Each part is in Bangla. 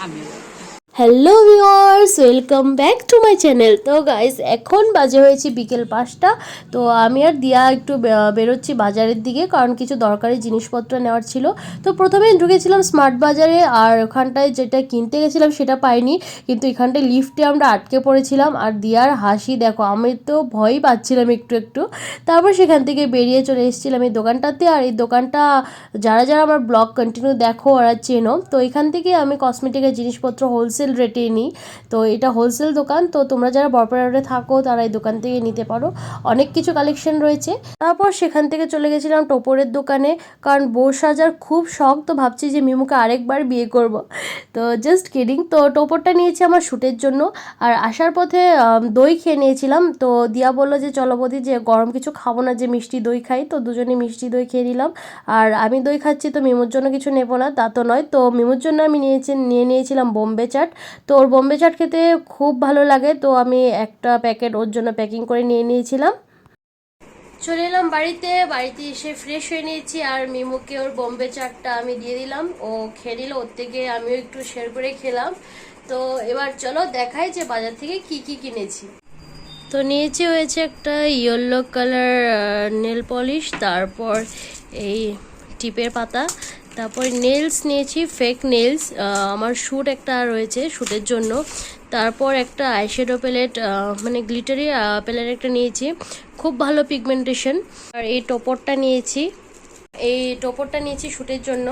আমি hello viewers welcome back to my channel তো গাইস এখন বাজে হয়েছে বিকেল পাঁচটা। তো, আমি আর দিয়া একটু বেরোচ্ছি বাজারের দিকে, কারণ কিছু দরকারি জিনিসপত্র নেওয়ার ছিল। তো, প্রথমে ঢুকেছিলাম স্মার্ট বাজারে আর ওখানটায় যেটা কিনতে গেছিলাম সেটা পাইনি। কিন্তু এখানটায় লিফটে আমরা আটকে পড়েছিলাম, আর দিয়ার হাসি, দেখো, আমি তো ভয়ই পাচ্ছিলাম একটু একটু। তারপর সেখান থেকে বেরিয়ে চলে এসেছিলাম এই দোকানটাতে, আর এই দোকানটা যারা যারা আমার ব্লগ কন্টিনিউ দেখো, ওরা চেনো। তো, এখান থেকে আমি কসমেটিকের জিনিসপত্র হোলসেল রেটে নিই। তো এটা হোলসেল দোকান, তো তোমরা যারা বরপাড়া রোডে থাকো তারা এই দোকান থেকে নিতে পারো। অনেক কিছু কালেকশন রয়েছে। তারপর সেখান থেকে চলে গেছিলাম টোপরের দোকানে, কারণ বউ সাজার খুব শখ, তো ভাবছি যে মিমুকে আরেকবার বিয়ে করব। তো জাস্ট কিডিং তো টোপরটা নিয়েছি আমার শ্যুটের জন্য। আর আসার পথে দই খেয়ে নিয়েছিলাম। তো দিয়া বলল যে, চলো যে গরম কিছু খাব না, যে মিষ্টি দই খাই। তো দুজনে মিষ্টি দই খেয়ে নিলাম। আর আমি দই খাচ্ছি, তো মিমুর জন্য কিছু নেব না, তা তো নয়। তো মিমুর জন্য আমি নিয়েছি, নিয়ে নিয়েছিলাম বোম্বে চাট। তো ওর বোম্বে চাট খেতে খুব ভালো লাগে, তো আমি একটা প্যাকেট ওর জন্য প্যাকিং করে নিয়ে নিয়েছিলাম। চলে এলাম বাড়িতে বাড়িতে এসে ফ্রেশ হয়ে নিয়েছি আর মিমুকে ওর বোম্বে চাটটা আমি দিয়ে দিলাম। ও খেয়ে নিল, ওর থেকে আমিও একটু শেয়ার করে খেলাম। তো এবার চলো দেখাই যে বাজার থেকে কি কি কিনেছি। তো নিয়েছি হয়েছে একটা ইয়েলো কালার নেল পলিশ তারপর এই টিপের পাতা। তারপর নেলস নিয়েছি ফেক নেলস আমার শ্যুট একটা রয়েছে শ্যুটের জন্য। তারপর একটা আইশ্যাডো প্যালেট মানে গ্লিটারি প্যালেট একটা নিয়েছি। খুব ভালো পিগমেন্টেশন আর এই টোপরটা নিয়েছি। এই টোপরটা নিয়েছি শ্যুটের জন্য।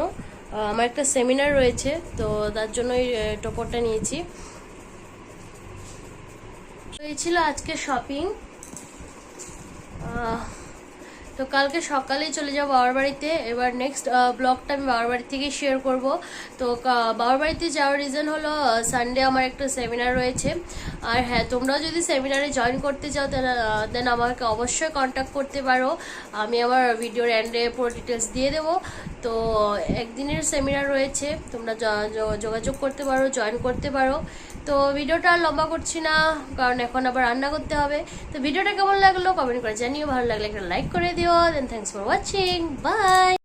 আমার একটা সেমিনার রয়েছে, তো তার জন্য এই টোপরটা নিয়েছি। এই ছিল আজকে শপিং তো কালকে সকালেই চলে যাব বাবার বাড়িতে। এবার নেক্সট ব্লগটা আমি বাবার বাড়ি থেকেই শেয়ার করব। তো বাবার বাড়িতে যাওয়ার রিজন হলো সানডে আমার একটা সেমিনার রয়েছে। আর হ্যাঁ তোমরাও যদি সেমিনারে জয়েন করতে চাও দেন আমাকে অবশ্যই কন্ট্যাক্ট করতে পারো। আমি আমার ভিডিওর এন্ডে পুরো ডিটেলস দিয়ে দেবো। তো, একদিনের সেমিনার রয়েছে। তোমরা যোগাযোগ করতে পারো জয়েন করতে পারো। তো ভিডিওটা আর লম্বা করছি না, কারণ এখন আবার রান্না করতে হবে। তো ভিডিওটা কেমন লাগল? কমেন্ট করে জানিও। ভালো লাগলে একটা লাইক করে দিও। and thanks for watching. Bye!